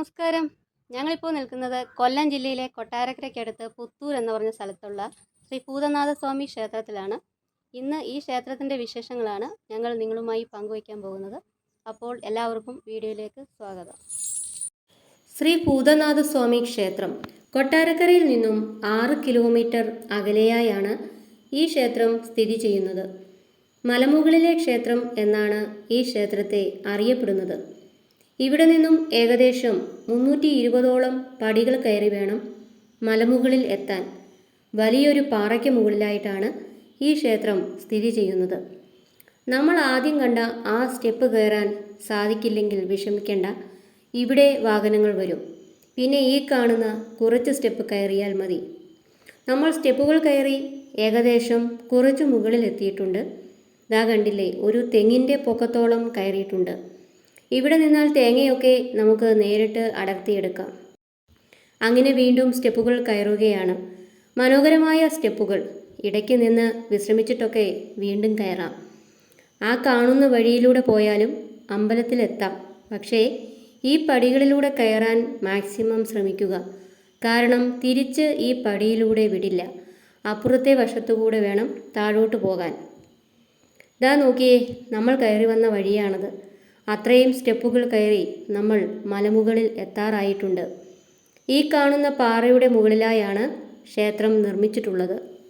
നമസ്കാരം. ഞങ്ങളിപ്പോൾ നിൽക്കുന്നത് കൊല്ലം ജില്ലയിലെ കൊട്ടാരക്കരയ്ക്കടുത്ത് പുത്തൂർ എന്ന് പറഞ്ഞ സ്ഥലത്തുള്ള ശ്രീ ഭൂതനാഥ സ്വാമി ക്ഷേത്രത്തിലാണ്. ഇന്ന് ഈ ക്ഷേത്രത്തിന്റെ വിശേഷങ്ങളാണ് ഞങ്ങൾ നിങ്ങളുമായി പങ്കുവയ്ക്കാൻ പോകുന്നത്. അപ്പോൾ എല്ലാവർക്കും വീഡിയോയിലേക്ക് സ്വാഗതം. ശ്രീ ഭൂതനാഥ സ്വാമി ക്ഷേത്രം കൊട്ടാരക്കരയിൽ നിന്നും ആറ് കിലോമീറ്റർ അകലെയായാണ് ഈ ക്ഷേത്രം സ്ഥിതി ചെയ്യുന്നത്. മലമുകളിലെ ക്ഷേത്രം എന്നാണ് ഈ ക്ഷേത്രത്തെ അറിയപ്പെടുന്നത്. ഇവിടെ നിന്നും ഏകദേശം മുന്നൂറ്റി ഇരുപതോളം പടികൾ കയറി വേണം മലമുകളിൽ എത്താൻ. വലിയൊരു പാറയ്ക്ക് മുകളിലായിട്ടാണ് ഈ ക്ഷേത്രം സ്ഥിതി ചെയ്യുന്നത്. നമ്മൾ ആദ്യം കണ്ട ആ സ്റ്റെപ്പ് കയറാൻ സാധിക്കില്ലെങ്കിൽ വിഷമിക്കേണ്ട. ഇവിടെ വാഹനങ്ങൾ വരും. പിന്നെ ഈ കാണുന്ന കുറച്ച് സ്റ്റെപ്പ് കയറിയാൽ മതി. നമ്മൾ സ്റ്റെപ്പുകൾ കയറി ഏകദേശം കുറച്ച് മുകളിൽ എത്തിയിട്ടുണ്ട് ദാ കണ്ടില്ലേ ഒരു തെങ്ങിന്റെ പൊക്കത്തോളം കയറിയിട്ടുണ്ട്. ഇവിടെ നിന്നാൽ തേങ്ങയൊക്കെ നമുക്ക് നേരിട്ട് അടർത്തിയെടുക്കാം. അങ്ങനെ വീണ്ടും സ്റ്റെപ്പുകൾ കയറുകയാണ്. മനോഹരമായ സ്റ്റെപ്പുകൾ. ഇടയ്ക്ക് നിന്ന് വിശ്രമിച്ചിട്ടൊക്കെ വീണ്ടും കയറാം. ആ കാണുന്ന വഴിയിലൂടെ പോയാലും അമ്പലത്തിലെത്താം. പക്ഷേ ഈ പടികളിലൂടെ കയറാൻ മാക്സിമം ശ്രമിക്കുക. കാരണം തിരിച്ച് ഈ പടിയിലൂടെ വിടില്ല. അപ്പുറത്തെ വശത്തുകൂടെ വേണം താഴോട്ട് പോകാൻ. ഇതാ നോക്കിയേ നമ്മൾ കയറി വന്ന വഴിയാണത്. അത്രയും സ്റ്റെപ്പുകൾ കയറി നമ്മൾ മലമുകളിൽ എത്താറായിട്ടുണ്ട്. ഈ കാണുന്ന പാറയുടെ മുകളിലായാണ് ക്ഷേത്രം നിർമ്മിച്ചിട്ടുള്ളത്.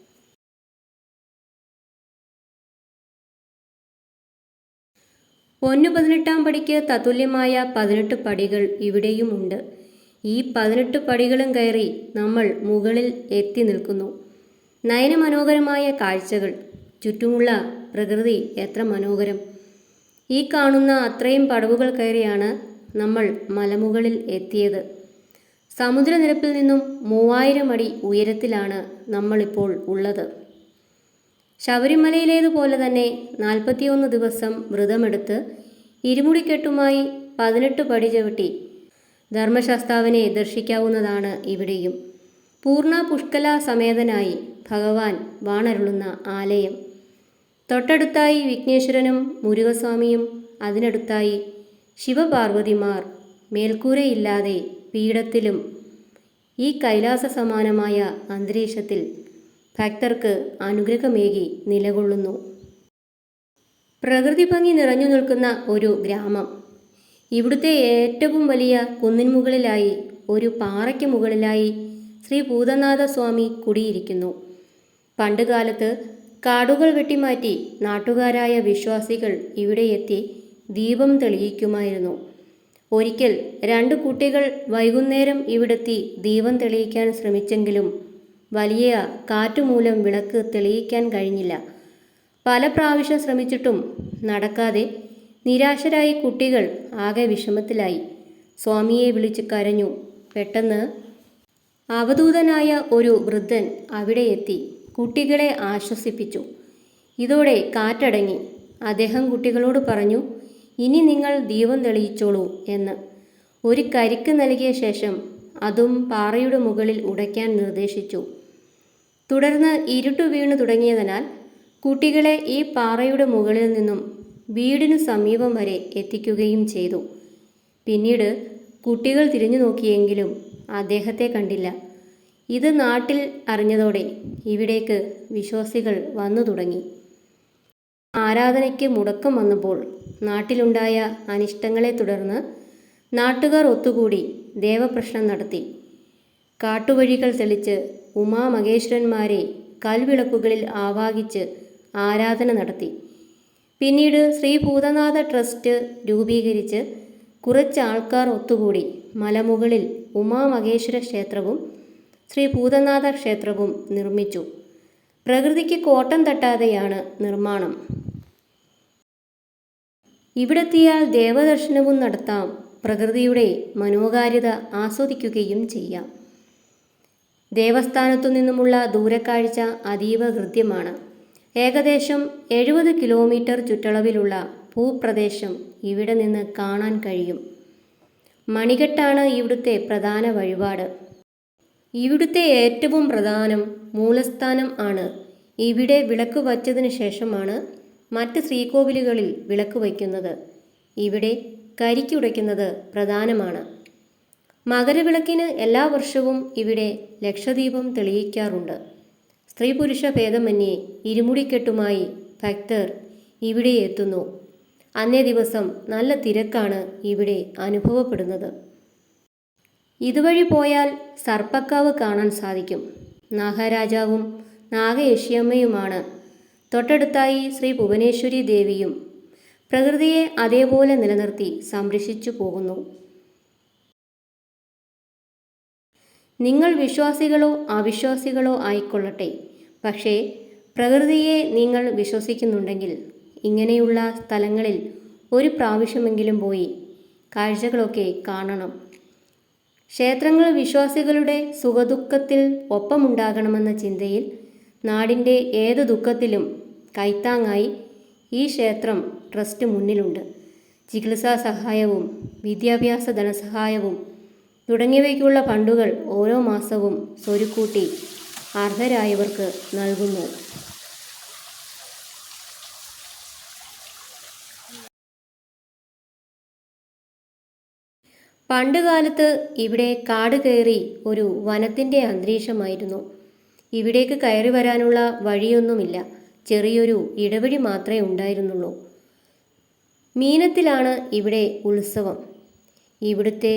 ഒന്ന് പതിനെട്ടാം പടിക്ക് തത്തുല്യമായ പതിനെട്ട് പടികൾ ഇവിടെയും ഉണ്ട്. ഈ പതിനെട്ട് പടികളും കയറി നമ്മൾ മുകളിൽ എത്തി നിൽക്കുന്നു. നയനമനോഹരമായ കാഴ്ചകൾ. ചുറ്റുമുള്ള പ്രകൃതി എത്ര മനോഹരം. ഈ കാണുന്ന അത്രയും പടവുകൾ കയറിയാണ് നമ്മൾ മലമുകളിൽ എത്തിയത്. സമുദ്രനിരപ്പിൽ നിന്നും മൂവായിരം അടി ഉയരത്തിലാണ് നമ്മളിപ്പോൾ ഉള്ളത്. ശബരിമലയിലേതുപോലെ തന്നെ നാൽപ്പത്തിയൊന്ന് ദിവസം വ്രതമെടുത്ത് ഇരുമുടിക്കെട്ടുമായി പതിനെട്ട് പടി ചവിട്ടി ധർമ്മശാസ്താവിനെ ദർശിക്കാവുന്നതാണ് ഇവിടെയും. പൂർണ പുഷ്കല സമേതനായി ഭഗവാൻ വാണരുളുന്ന ആലയം. തൊട്ടടുത്തായി വിഘ്നേശ്വരനും മുരുകസ്വാമിയും അതിനടുത്തായി ശിവപാർവതിമാർ മേൽക്കൂരയില്ലാതെ പീഠത്തിലും ഈ കൈലാസ സമാനമായ അന്തരീക്ഷത്തിൽ ഭക്തർക്ക് അനുഗ്രഹമേകി നിലകൊള്ളുന്നു. പ്രകൃതി ഭംഗി നിറഞ്ഞു നിൽക്കുന്ന ഒരു ഗ്രാമം. ഇവിടുത്തെ ഏറ്റവും വലിയ കുന്നിൻമുകളിലായി ഒരു പാറയ്ക്ക് മുകളിലായി ശ്രീ ഭൂതനാഥ സ്വാമി കുടിയിരിക്കുന്നു. പണ്ടുകാലത്ത് കാടുകൾ വെട്ടിമാറ്റി നാട്ടുകാരായ വിശ്വാസികൾ ഇവിടെ എത്തി ദീപം തെളിയിക്കുമായിരുന്നു. ഒരിക്കൽ രണ്ട് കുട്ടികൾ വൈകുന്നേരം ഇവിടെത്തി ദീപം തെളിയിക്കാൻ ശ്രമിച്ചെങ്കിലും വലിയ കാറ്റുമൂലം വിളക്ക് തെളിയിക്കാൻ കഴിഞ്ഞില്ല. പല പ്രാവശ്യം ശ്രമിച്ചിട്ടും നടക്കാതെ നിരാശരായി കുട്ടികൾ ആകെ വിഷമത്തിലായി. സ്വാമിയെ വിളിച്ച് കരഞ്ഞു. പെട്ടെന്ന് അവധൂതനായ ഒരു വൃദ്ധൻ അവിടെ എത്തി. കുട്ടികളെ ആശ്വസിപ്പിച്ചു. ഇതോടെ കാറ്റടങ്ങി. അദ്ദേഹം കുട്ടികളോട് പറഞ്ഞു ഇനി നിങ്ങൾ ദീപം തെളിയിച്ചോളൂ എന്ന്. ഒരു കരിക്ക് നൽകിയ ശേഷം അതും പാറയുടെ മുകളിൽ ഉടയ്ക്കാൻ നിർദ്ദേശിച്ചു. തുടർന്ന് ഇരുട്ടു വീണു തുടങ്ങിയതിനാൽ കുട്ടികളെ ഈ പാറയുടെ മുകളിൽ നിന്നും വീടിനു സമീപം വരെ എത്തിക്കുകയും ചെയ്തു. പിന്നീട് കുട്ടികൾ തിരിഞ്ഞു നോക്കിയെങ്കിലും അദ്ദേഹത്തെ കണ്ടില്ല. ഇത് നാട്ടിൽ അറിഞ്ഞതോടെ ഇവിടേക്ക് വിശ്വാസികൾ വന്നു തുടങ്ങി. ആരാധനയ്ക്ക് മുടക്കം വന്നപ്പോൾ നാട്ടിലുണ്ടായ അനിഷ്ടങ്ങളെ തുടർന്ന് നാട്ടുകാർ ഒത്തുകൂടി ദേവപ്രശ്നം നടത്തി. കാട്ടുവഴികൾ തെളിച്ച് ഉമാമഹേശ്വരന്മാരെ കൽവിളക്കുകളിൽ ആവാഹിച്ച് ആരാധന നടത്തി. പിന്നീട് ശ്രീ ഭൂതനാഥ ട്രസ്റ്റ് രൂപീകരിച്ച് കുറച്ച് ആൾക്കാർ ഒത്തുകൂടി മലമുകളിൽ ഉമാമഹേശ്വര ക്ഷേത്രവും ശ്രീ ഭൂതനാഥ ക്ഷേത്രവും നിർമ്മിച്ചു. പ്രകൃതിക്ക് കോട്ടം തട്ടാതെയാണ് നിർമ്മാണം. ഇവിടെത്തിയാൽ ദേവദർശനവും നടത്താം. പ്രകൃതിയുടെ മനോഹാരിത ആസ്വദിക്കുകയും ചെയ്യാം. ദേവസ്ഥാനത്തു നിന്നുമുള്ള ദൂരക്കാഴ്ച അതീവ ഹൃദ്യമാണ് ഏകദേശം എഴുപത് കിലോമീറ്റർ ചുറ്റളവിലുള്ള ഭൂപ്രദേശം ഇവിടെ നിന്ന് കാണാൻ കഴിയും. മണികെട്ടാണ് ഇവിടുത്തെ പ്രധാന വഴിപാട്. ഇവിടുത്തെ ഏറ്റവും പ്രധാനം മൂലസ്ഥാനം ആണ്. ഇവിടെ വിളക്ക് വച്ചതിന് ശേഷമാണ് മറ്റ് ശ്രീകോവിലുകളിൽ വിളക്ക് വയ്ക്കുന്നത്. ഇവിടെ കരിക്കുടയ്ക്കുന്നത് പ്രധാനമാണ്. മകരവിളക്കിന് എല്ലാ വർഷവും ഇവിടെ ലക്ഷദീപം തെളിയിക്കാറുണ്ട്. സ്ത്രീ പുരുഷ ഭേദമന്യേ ഇരുമുടിക്കെട്ടുമായി ഭക്തർ ഇവിടെ എത്തുന്നു. അന്നേ ദിവസം നല്ല തിരക്കാണ് ഇവിടെ അനുഭവപ്പെടുന്നത്. ഇതുവഴി പോയാൽ സർപ്പക്കാവ് കാണാൻ സാധിക്കും. നാഗരാജാവും നാഗയക്ഷിയമ്മയുമാണ്. തൊട്ടടുത്തായി ശ്രീ ഭുവനേശ്വരി ദേവിയും പ്രകൃതിയെ അതേപോലെ നിലനിർത്തി സംരക്ഷിച്ചു പോകുന്നു. നിങ്ങൾ വിശ്വാസികളോ അവിശ്വാസികളോ ആയിക്കൊള്ളട്ടെ. പക്ഷേ പ്രകൃതിയെ നിങ്ങൾ വിശ്വസിക്കുന്നുണ്ടെങ്കിൽ ഇങ്ങനെയുള്ള സ്ഥലങ്ങളിൽ ഒരു പ്രാവശ്യമെങ്കിലും പോയി കാഴ്ചകളൊക്കെ കാണണം. ക്ഷേത്രങ്ങൾ വിശ്വാസികളുടെ സുഖദുഃഖത്തിൽ ഒപ്പമുണ്ടാകണമെന്ന ചിന്തയിൽ നാടിന്റെ ഏത് ദുഃഖത്തിലും കൈത്താങ്ങായി ഈ ക്ഷേത്രം ട്രസ്റ്റ് മുന്നിലുണ്ട്. ചികിത്സാ സഹായവും വിദ്യാഭ്യാസ ധനസഹായവും തുടങ്ങിയവയ്ക്കുള്ള ഫണ്ടുകൾ ഓരോ മാസവും സ്വരുക്കൂട്ടി അർഹരായവർക്ക് നൽകുന്നു. പണ്ടുകാലത്ത് ഇവിടെ കാട് കയറി ഒരു വനത്തിന്റെ അന്തരീക്ഷമായിരുന്നു. ഇവിടേക്ക് കയറി വരാനുള്ള വഴിയൊന്നുമില്ല. ചെറിയൊരു ഇടവഴി മാത്രമേ ഉണ്ടായിരുന്നുള്ളൂ. മീനത്തിലാണ് ഇവിടെ ഉത്സവം. ഇവിടുത്തെ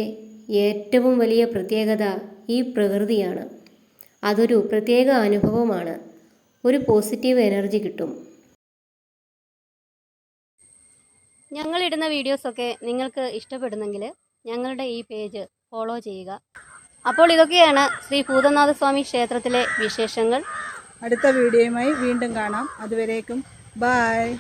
ഏറ്റവും വലിയ പ്രത്യേകത ഈ പ്രകൃതിയാണ്. അതൊരു പ്രത്യേക അനുഭവമാണ്. ഒരു പോസിറ്റീവ് എനർജി കിട്ടും. ഞങ്ങളിടുന്ന വീഡിയോസൊക്കെ നിങ്ങൾക്ക് ഇഷ്ടപ്പെടുന്നെങ്കിൽ ഞങ്ങളുടെ ഈ പേജ് ഫോളോ ചെയ്യുക. അപ്പോൾ ഇതൊക്കെയാണ് ശ്രീ ഭൂതനാഥ സ്വാമി ക്ഷേത്രത്തിലെ വിശേഷങ്ങൾ. അടുത്ത വീഡിയോയുമായി വീണ്ടും കാണാം. അതുവരേക്കും. ബായ്